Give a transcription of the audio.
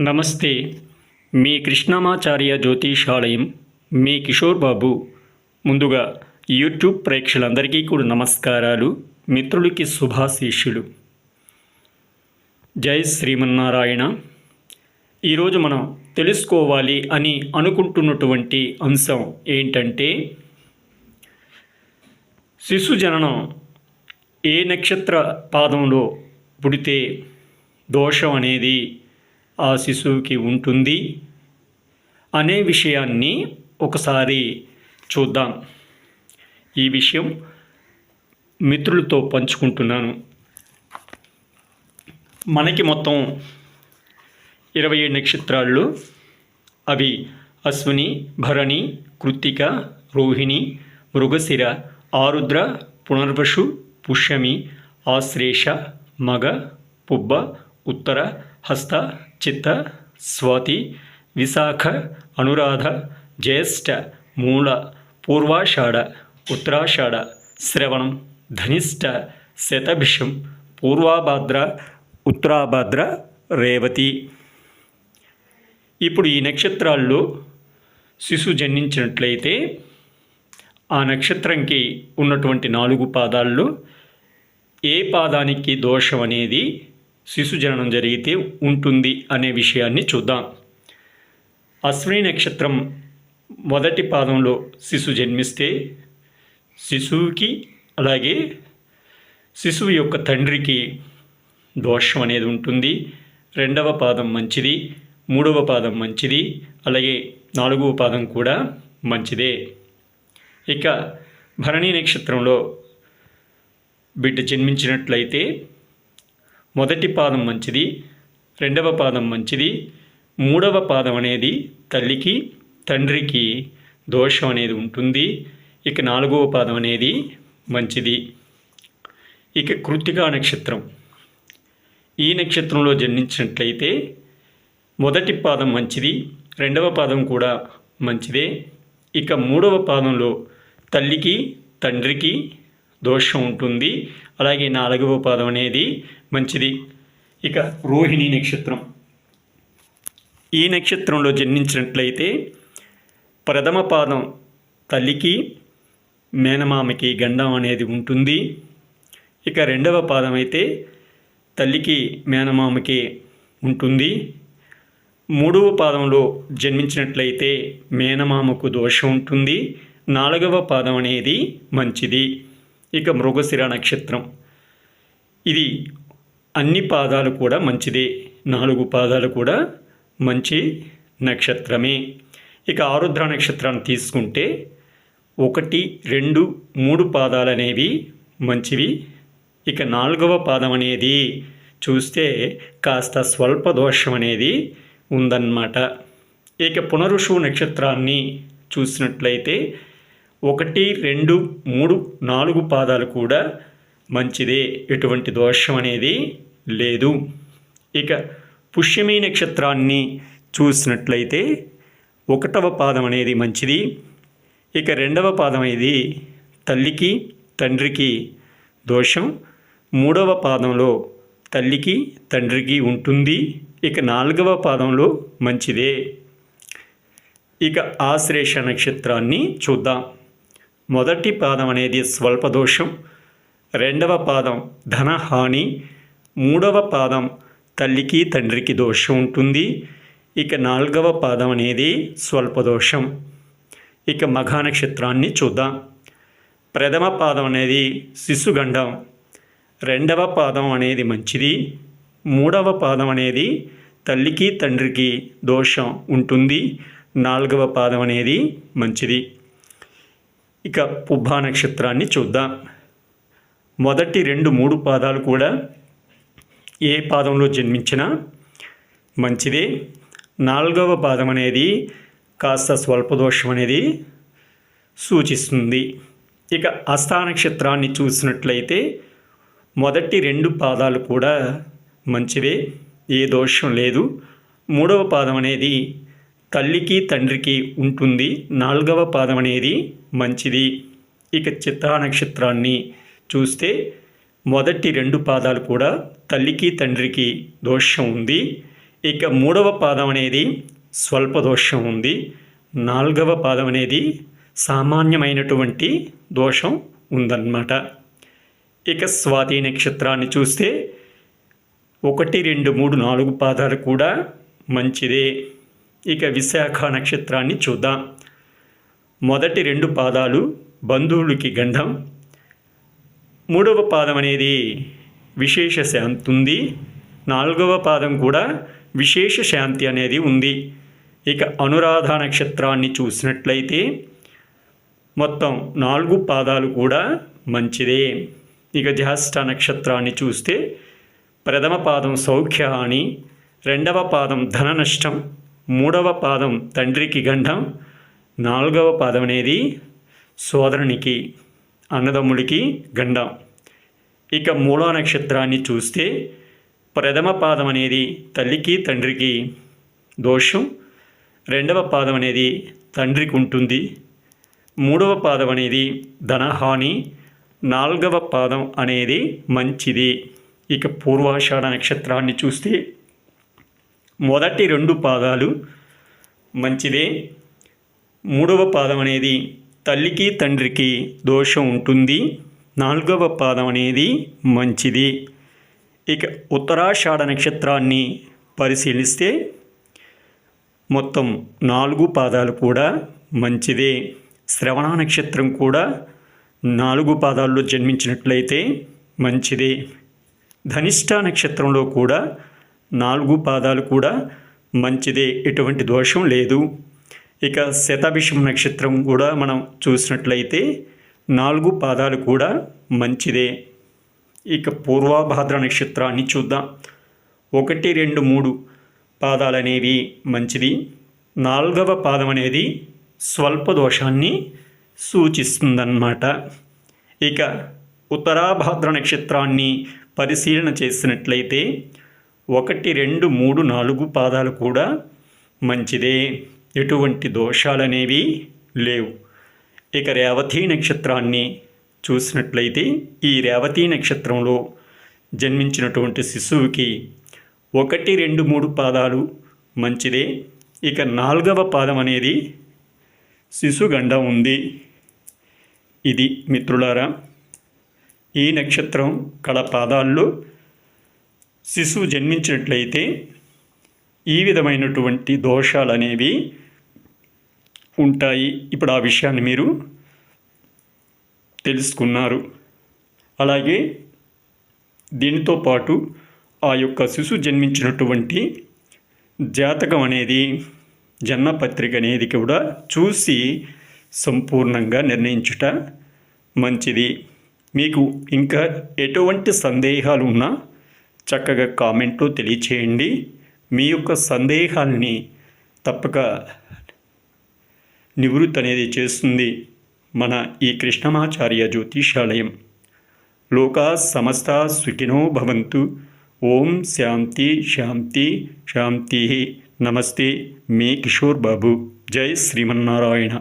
నమస్తే. మీ కృష్ణమాచార్య జ్యోతిషాలయం మీ కిషోర్ బాబు. ముందుగా యూట్యూబ్ ప్రేక్షకులందరికీ కూడా నమస్కారాలు. మిత్రులకి శుభాశీష్యులు జై శ్రీమన్నారాయణ. ఈరోజు మనం తెలుసుకోవాలి అని అనుకుంటున్నటువంటి అంశం ఏంటంటే శిశు జననం ఏ నక్షత్ర పాదంలో పుడితే దోషం అనేది ఆ శిశువుకి ఉంటుంది అనే విషయాన్ని ఒకసారి చూద్దాం. ఈ విషయం మిత్రులతో పంచుకుంటున్నాను. మనకి మొత్తం ఇరవై ఏడు నక్షత్రాలు. అవి అశ్విని భరణి కృత్తిక రోహిణి మృగశిర ఆరుద్ర పునర్వశు పుష్యమి ఆశ్లేష మగ పుబ్బ ఉత్తర హస్త చిత్త స్వాతి విశాఖ అనురాధ జ్యేష్ఠ మూల పూర్వాషాఢ ఉత్తరాషాఢ శ్రవణం ధనిష్ట శతభిషం పూర్వాభాద్ర ఉత్తరాభాద్ర రేవతి. ఇప్పుడు ఈ నక్షత్రాల్లో శిశు జన్మించినట్లయితే ఆ నక్షత్రంకి ఉన్నటువంటి నాలుగు పాదాల్లో ఏ పాదానికి దోషం అనేది శిశు జననం జరిగితే ఉంటుంది అనే విషయాన్ని చూద్దాం. అశ్విని నక్షత్రం మొదటి పాదంలో శిశు జన్మిస్తే శిశువుకి అలాగే శిశువు యొక్క తండ్రికి దోషం అనేది ఉంటుంది. రెండవ పాదం మంచిది మూడవ పాదం మంచిది అలాగే నాలుగవ పాదం కూడా మంచిదే. ఇక భరణి నక్షత్రంలో బిడ్డ జన్మించినట్లయితే మొదటి పాదం మంచిది రెండవ పాదం మంచిది మూడవ పాదం అనేది తల్లికి తండ్రికి దోషం అనేది ఉంటుంది. ఇక నాలుగవ పాదం అనేది మంచిది. ఇక కృతికా నక్షత్రం. ఈ నక్షత్రంలో జన్మించినట్లయితే మొదటి పాదం మంచిది రెండవ పాదం కూడా మంచిదే. ఇక మూడవ పాదంలో తల్లికి తండ్రికి దోషం ఉంటుంది. అలాగే నాలుగవ పాదం అనేది మంచిది. ఇక రోహిణి నక్షత్రం. ఈ నక్షత్రంలో జన్మించినట్లయితే ప్రథమ పాదం తల్లికి మేనమామకి గండం అనేది ఉంటుంది. ఇక రెండవ పాదం అయితే తల్లికి మేనమామకి ఉంటుంది. మూడవ పాదంలో జన్మించినట్లయితే మేనమామకు దోషం ఉంటుంది. నాలుగవ పాదం అనేది మంచిది. ఇక మృగశిర నక్షత్రం. ఇది అన్ని పాదాలు కూడా మంచిదే. నాలుగు పాదాలు కూడా మంచి నక్షత్రమే. ఇక ఆరుద్ర నక్షత్రాన్ని తీసుకుంటే ఒకటి రెండు మూడు పాదాలు అనేవి మంచివి. ఇక నాలుగవ పాదం అనేది చూస్తే కాస్త స్వల్ప దోషం అనేది ఉందన్నమాట. ఇక పునరుషు నక్షత్రాన్ని చూసినట్లయితే ఒకటి రెండు మూడు నాలుగు పాదాలు కూడా మంచిదే. ఎటువంటి దోషం అనేది లేదు. ఇక పుష్యమీ నక్షత్రాన్ని చూసినట్లయితే ఒకటవ పాదం అనేది మంచిది. ఇక రెండవ పాదం అనేది తల్లికి తండ్రికి దోషం. మూడవ పాదంలో తల్లికి తండ్రికి ఉంటుంది. ఇక నాలుగవ పాదంలో మంచిదే. ఇక ఆశ్లేష నక్షత్రాన్ని చూద్దాం. మొదటి పాదం అనేది స్వల్ప దోషం రెండవ పాదం ధనహాని మూడవ పాదం తల్లికి తండ్రికి దోషం ఉంటుంది. ఇక నాలుగవ పాదం అనేది స్వల్ప దోషం ఇక మఘా నక్షత్రాన్ని చూద్దాం. ప్రథమ పాదం అనేది శిశుగండం రెండవ పాదం అనేది మంచిది మూడవ పాదం అనేది తల్లికి తండ్రికి దోషం ఉంటుంది నాలుగవ పాదం అనేది మంచిది. ఇక పుబ్బా నక్షత్రాన్ని చూద్దాం. మొదటి రెండు మూడు పాదాలు కూడా ఏ పాదంలో జన్మించినా మంచిదే. నాలుగవ పాదం అనేది కాస్త స్వల్పదోషం అనేది సూచిస్తుంది. ఇక అస్థా నక్షత్రాన్ని చూసినట్లయితే మొదటి రెండు పాదాలు కూడా మంచివే ఏ దోషం లేదు. మూడవ పాదం అనేది తల్లికి తండ్రికి ఉంటుంది నాలుగవ పాదం అనేది మంచిది. ఇక చిత్తా నక్షత్రాన్ని చూస్తే మొదటి రెండు పాదాలు కూడా తల్లికి తండ్రికి దోషం ఉంది. ఇక మూడవ పాదం అనేది స్వల్ప దోషం ఉంది. నాలుగవ పాదం అనేది సామాన్యమైనటువంటి దోషం ఉందన్నమాట. ఇక స్వాతి నక్షత్రాన్ని చూస్తే ఒకటి రెండు మూడు నాలుగు పాదాలు కూడా మంచిదే. ఇక విశాఖ నక్షత్రాన్ని చూద్దాం. మొదటి రెండు పాదాలు బంధువులకి గంధం. మూడవ పాదం అనేది విశేష శాంతి ఉంది. నాలుగవ పాదం కూడా విశేష శాంతి అనేది ఉంది. ఇక అనురాధ నక్షత్రాన్ని చూసినట్లయితే మొత్తం నాలుగు పాదాలు కూడా మంచిదే. ఇక జ్యేష్ఠ నక్షత్రాన్ని చూస్తే ప్రథమ పాదం సౌఖ్య అని రెండవ పాదం ధన నష్టం మూడవ పాదం తండ్రికి గండం నాలుగవ పాదం అనేది సోదరునికి అన్నదమ్ముడికి గండం ఇక మూడవ నక్షత్రాన్ని చూస్తే ప్రథమ పాదం అనేది తల్లికి తండ్రికి దోషం రెండవ పాదం అనేది తండ్రికి ఉంటుంది మూడవ పాదం అనేది ధనహాని నాలుగవ పాదం అనేది మంచిది. ఇక పూర్వాషాఢ నక్షత్రాన్ని చూస్తే మొదటి రెండు పాదాలు మంచిదే. మూడవ పాదం అనేది తల్లికి తండ్రికి దోషం ఉంటుంది. నాలుగవ పాదం అనేది మంచిది. ఇక ఉత్తరాషాఢ నక్షత్రాన్ని పరిశీలిస్తే మొత్తం నాలుగు పాదాలు కూడా మంచిదే. శ్రవణ నక్షత్రం కూడా నాలుగు పాదాల్లో జన్మించినట్లయితే మంచిదే. ధనిష్ట నక్షత్రంలో కూడా నాలుగు పాదాలు కూడా మంచిదే ఎటువంటి దోషం లేదు. ఇక శతాభిషం నక్షత్రం కూడా మనం చూసినట్లయితే నాలుగు పాదాలు కూడా మంచిదే. ఇక పూర్వాభాద్ర నక్షత్రాన్ని చూద్దాం. ఒకటి రెండు మూడు పాదాలు అనేవి మంచిది. నాలుగవ పాదం అనేది స్వల్ప దోషాన్ని సూచిస్తుందన్నమాట. ఇక ఉత్తరాభాద్ర నక్షత్రాన్ని పరిశీలన చేసినట్లయితే ఒకటి రెండు మూడు నాలుగు పాదాలు కూడా మంచిదే. ఎటువంటి దోషాలనేవి లేవు. ఇక రేవతి నక్షత్రాన్ని చూసినట్లయితే ఈ రేవతి నక్షత్రంలో జన్మించినటువంటి శిశువుకి ఒకటి రెండు మూడు పాదాలు మంచిదే. ఇక నాలుగవ పాదం అనేది శిశుగండ ఉంది. ఇది మిత్రులారా ఈ నక్షత్రం కళ పాదాల్లో శిశువు జన్మించినట్లయితే ఈ విధమైనటువంటి దోషాలు అనేవి ఉంటాయి. ఇప్పుడు ఆ విషయాన్ని మీరు తెలుసుకున్నారు. అలాగే దీనితో పాటు ఆ యొక్క శిశువు జన్మించినటువంటి జాతకం అనేది జన్మపత్రిక అనేది కూడా చూసి సంపూర్ణంగా నిర్ణయించుట మంచిది. మీకు ఇంకా ఎటువంటి సందేహాలు ఉన్నా చక్కగా కామెంట్లో తెలియచేయండి. మీ యొక్క సందేహాల్ని తప్పక నివృత్తి అనేది చేస్తుంది మన ఈ కృష్ణమాచార్య జ్యోతిషాలయం. లోకా సమస్త సుఖినో భవంతు. ఓం శాంతి శాంతి శాంతి. నమస్తే మే కిషోర్ బాబు. జై శ్రీమన్నారాయణ.